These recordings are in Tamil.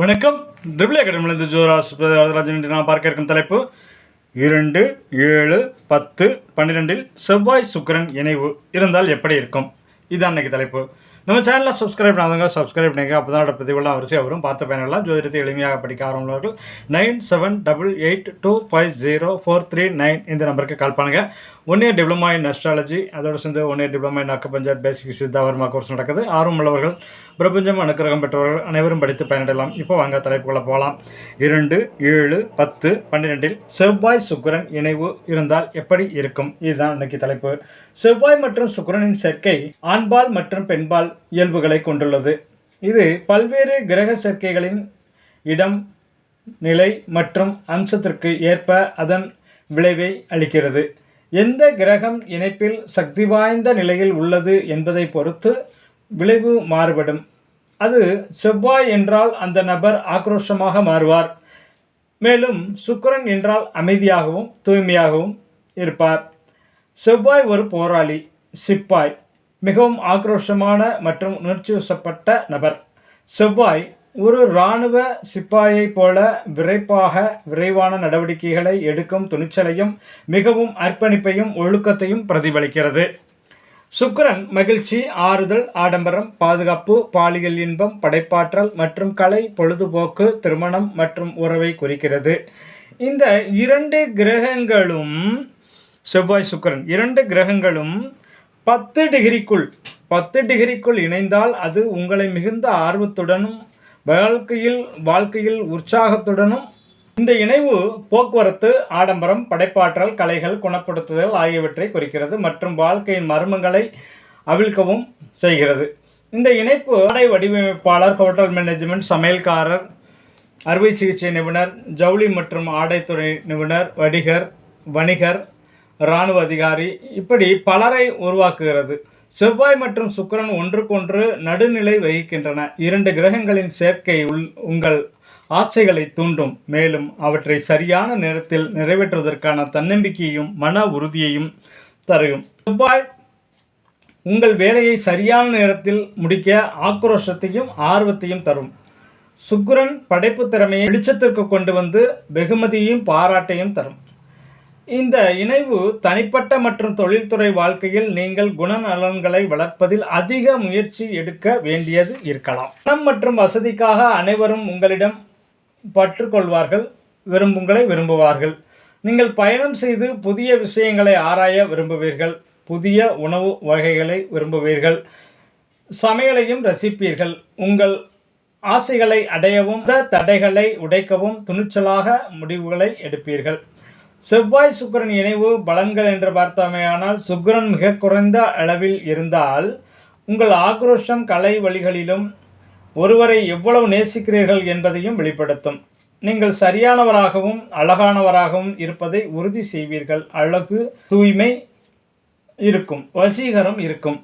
வணக்கம். ட்ரிபிள் அகாடமிலிருந்து ஜோராஸ் ராஜன் நான் பார்க்க இருக்கும் தலைப்பு. இரண்டு ஏழு பத்து பன்னிரெண்டில் செவ்வாய் சுக்கரன் இணைவு இருந்தால் எப்படி இருக்கும்? இதுதான் அன்னைக்கு தலைப்பு. நம்ம சேனலில் சப்ஸ்கிரைப் பண்ணாதவங்க சப்ஸ்கிரைப் பண்ணுங்க அப்போ தான் பதிவுலாம் வரிசையாக வரும். பார்த்த பயனெல்லாம் ஜோதிடத்தை எளிமையாக படிக்க ஆரம்பவர்கள் nine seven double eight two five zero four three nine இந்த நம்பருக்கு கால் பண்ணுங்கள் one year diploma in astrology அதோடு சேர்ந்து ஒன் இயர் டிப்ளமா இன் அக்க பேசிக் சித்தாவர்மா கோர்ஸ் நடக்குது. ஆர்வம் உள்ளவர்கள் பிரபஞ்சம் அனுக்கிரகம் பெற்றவர்கள் அனைவரும் படித்து பயனடையலாம். இப்போ வாங்க தலைப்புகளை போகலாம். இரண்டு ஏழு பத்து பன்னிரெண்டில் செவ்வாய் சுக்கிரன் இணைவு இருந்தால் எப்படி இருக்கும்? இதுதான் இன்னைக்கு தலைப்பு. செவ்வாய் மற்றும் சுக்கிரனின் சேர்க்கை ஆண்பால் மற்றும் பெண்பால் இயல்புகளை கொண்டுள்ளது. இது பல்வேறு கிரக சேர்க்கைகளின் இடம் நிலை மற்றும் அம்சத்திற்கு ஏற்ப அதன் விளைவை அளிக்கிறது. எந்த கிரகம் இணைப்பில் சக்தி வாய்ந்த நிலையில் உள்ளது என்பதை பொறுத்து விளைவு மாறுபடும். அது செவ்வாய் என்றால் அந்த நபர் ஆக்ரோஷமாக மாறுவார். மேலும் சுக்கரன் என்றால் அமைதியாகவும் தூய்மையாகவும் இருப்பார். செவ்வாய் ஒரு போராளி சிப்பாய் மிகவும் ஆக்ரோஷமான மற்றும் உணர்ச்சிவசப்பட்ட நபர். செவ்வாய் ஒரு இராணுவ சிப்பாயைப் போல விரைப்பாக விரைவான நடவடிக்கைகளை எடுக்கும் துணிச்சலையும் மிகவும் அர்ப்பணிப்பையும் ஒழுக்கத்தையும் பிரதிபலிக்கிறது. சுக்கிரன் மகிழ்ச்சி ஆறுதல் ஆடம்பரம் பாதுகாப்பு பாலியல் இன்பம் படைப்பாற்றல் மற்றும் கலை பொழுதுபோக்கு திருமணம் மற்றும் உறவை குறிக்கிறது. இந்த இரண்டு கிரகங்களும் செவ்வாய் சுக்கிரன் இரண்டு கிரகங்களும் பத்து டிகிரிக்குள் பத்து டிகிரிக்குள் இணைந்தால் அது உங்களை மிகுந்த ஆர்வத்துடனும் வாழ்க்கையில் வாழ்க்கையில் உற்சாகத்துடனும் இந்த இணைவு போக்குவரத்து ஆடம்பரம் படைப்பாற்றல் கலைகள் குணப்படுத்துதல் ஆகியவற்றை குறிக்கிறது மற்றும் வாழ்க்கையின் மர்மங்களை அவிழ்க்கவும் செய்கிறது. இந்த இணைப்பு ஆடை வடிவமைப்பாளர் ஹோட்டல் மேனேஜ்மெண்ட் சமையல்காரர் அறுவை சிகிச்சை நிபுணர் ஜவுளி மற்றும் ஆடைத்துறை நிபுணர் வடிகர் வணிகர் இராணுவ அதிகாரி இப்படி பலரை உருவாக்குகிறது. செவ்வாய் மற்றும் சுக்கிரன் ஒன்றுக்கொன்று நடுநிலை வகிக்கின்றன. இரண்டு கிரகங்களின் சேர்க்கை உள் உங்கள் ஆசைகளை தூண்டும். மேலும் அவற்றை சரியான நேரத்தில் நிறைவேற்றுவதற்கான தன்னம்பிக்கையையும் மன உறுதியையும் தரும் செவ்வாய் உங்கள் வேலையை சரியான நேரத்தில் முடிக்க ஆக்ரோஷத்தையும் ஆர்வத்தையும் தரும். சுக்கிரன் படைப்பு திறமையை வெளிச்சத்திற்கு கொண்டு வந்து வெகுமதியையும் பாராட்டையும் தரும். இந்த இணைவு தனிப்பட்ட மற்றும் தொழில்துறை வாழ்க்கையில் நீங்கள் குணநலன்களை வளர்ப்பதில் அதிக முயற்சி எடுக்க வேண்டியது இருக்கலாம். பணம் மற்றும் வசதிக்காக அனைவரும் உங்களிடம் பற்றுக்கொள்வார்கள் விரும்புங்களை விரும்புவார்கள். நீங்கள் பயணம் செய்து புதிய விஷயங்களை ஆராய விரும்புவீர்கள் புதிய உணவு வகைகளை விரும்புவீர்கள் சமையலையும் ரசிப்பீர்கள். உங்கள் ஆசைகளை அடையவும் இந்த தடைகளை உடைக்கவும் துணிச்சலாக முடிவுகளை எடுப்பீர்கள். செவ்வாய் சுக்கரன் இணைவு பலன்கள் என்று பார்த்தோமேயானால் சுக்கரன் மிக குறைந்த அளவில் இருந்தால் உங்கள் ஆக்ரோஷம் கலை வழிகளிலும் ஒருவரை எவ்வளவு நேசிக்கிறீர்கள் என்பதையும் வெளிப்படுத்தும். நீங்கள் சரியானவராகவும் அழகானவராகவும் இருப்பதை உறுதி செய்வீர்கள். அழகு தூய்மை இருக்கும் வசீகரம் இருக்கும்.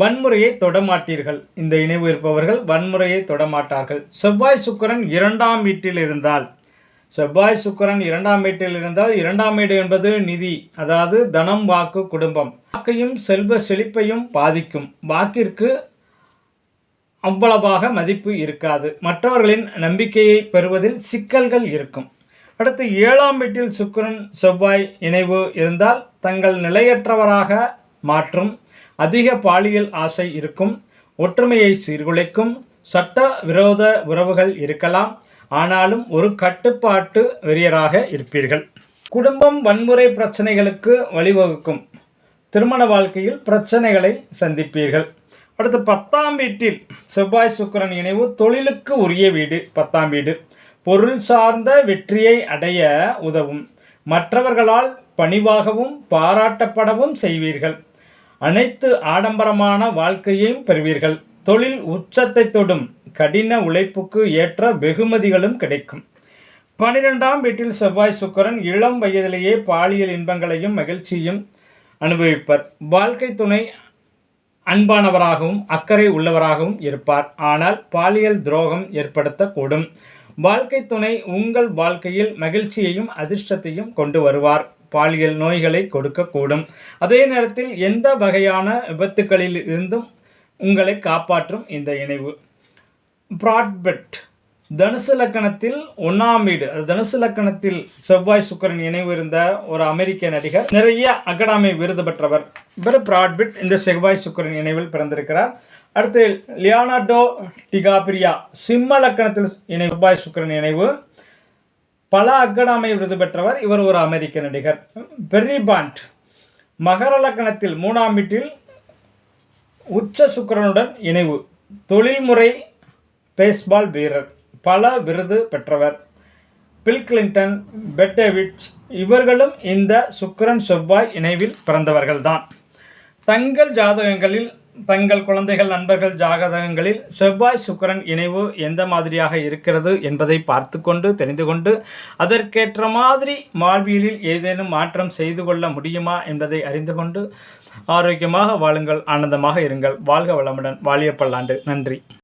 வன்முறையை தொடமாட்டீர்கள். இந்த இணைவு இருப்பவர்கள் வன்முறையை தொடமாட்டார்கள். செவ்வாய் சுக்கரன் இரண்டாம் வீட்டில் இருந்தால் செவ்வாய் சுக்கரன் இரண்டாம் வீட்டில் இருந்தால் இரண்டாம் வீடு என்பது நிதி அதாவது தனம் வாக்கு குடும்பம். வாக்கையும் செல்வ செழிப்பையும் பாதிக்கும். வாக்கிற்கு அவ்வளவாக மதிப்பு இருக்காது. மற்றவர்களின் நம்பிக்கையை பெறுவதில் சிக்கல்கள் இருக்கும். அடுத்து ஏழாம் வீட்டில் சுக்கரன் செவ்வாய் இணைவு இருந்தால் தங்கள் நிலையற்றவராக மாற்றும். அதிக பாலியல் ஆசை இருக்கும். ஒற்றுமையை சீர்குலைக்கும். சட்ட விரோத உறவுகள் இருக்கலாம். ஆனாலும் ஒரு கட்டுப்பாட்டு வெறியராக இருப்பீர்கள். குடும்பம் வன்முறை பிரச்சனைகளுக்கு வழிவகுக்கும். திருமண வாழ்க்கையில் பிரச்சனைகளை சந்திப்பீர்கள். அடுத்து பத்தாம் வீட்டில் செவ்வாய் சுக்கிரன் இணைவு தொழிலுக்கு உரிய வீடு பத்தாம் வீடு. பொருள் சார்ந்த வெற்றியை அடைய உதவும். மற்றவர்களால் பணிவாகவும் பாராட்டப்படவும் செய்வீர்கள். அனைத்து ஆடம்பரமான வாழ்க்கையையும் பெறுவீர்கள். தொழில் உச்சத்தை தொடும் கடின உழைப்புக்கு ஏற்ற வெகுமதிகளும் கிடைக்கும். பனிரெண்டாம் வீட்டில் செவ்வாய் சுக்கரன் இளம் வயதிலேயே பாலியல் இன்பங்களையும் மகிழ்ச்சியும் அனுபவிப்பர். வாழ்க்கை துணை அன்பானவராகவும் அக்கறை உள்ளவராகவும் இருப்பார். ஆனால் பாலியல் துரோகம் ஏற்படுத்தக்கூடும். வாழ்க்கை துணை உங்கள் வாழ்க்கையில் மகிழ்ச்சியையும் அதிர்ஷ்டத்தையும் கொண்டு வருவார். பாலியல் நோய்களை கொடுக்கக்கூடும். அதே நேரத்தில் எந்த வகையான விபத்துகளில் இருந்தும் உங்களை காப்பாற்றும் இந்த இணைவு. ப்ராட்பெட் தனுசு லக்கணத்தில் ஒன்றாம் வீடு. அது தனுசு லக்கணத்தில் செவ்வாய் சுக்கரன் இணைவு இருந்த ஒரு அமெரிக்க நடிகர். நிறைய அகாடமி விருது பெற்றவர். இவர் பிராட்பிட் இந்த செவ்வாய் சுக்கரன் இணைவில் பிறந்திருக்கிறார். அடுத்து லியானார்டோ டிகாபிரியா சிம்ம லக்கணத்தில் இணை செவ்வாய் சுக்கரன் இணைவு. பல அகாடமி விருது பெற்றவர் இவர் ஒரு அமெரிக்க நடிகர். பெர்ரி பாண்ட் மகர லக்கணத்தில் மூணாம் வீட்டில் உச்ச சுக்கிரனுடன் இணைவு. தொழில்முறை பேஸ்பால் வீரர். பல விருது பெற்றவர். பில் கிளின்டன் பெட்டேவிட் இவர்களும் இந்த சுக்கிரன் செவ்வாய் இணைவில் பிறந்தவர்கள்தான். தங்கள் ஜாதகங்களில் தங்கள் குழந்தைகள் நண்பர்கள் ஜாதகங்களில் செவ்வாய் சுக்கிரன் இணைவு எந்த மாதிரியாக இருக்கிறது என்பதை பார்த்து கொண்டு தெரிந்து கொண்டு அதற்கேற்ற மாதிரி வாழ்வியலில் ஏதேனும் மாற்றம் செய்து கொள்ள முடியுமா என்பதை அறிந்து கொண்டு ஆரோக்கியமாக வாழுங்கள் ஆனந்தமாக இருங்கள். வாழ்க வளமுடன். வாழிய பல்லாண்டு நன்றி.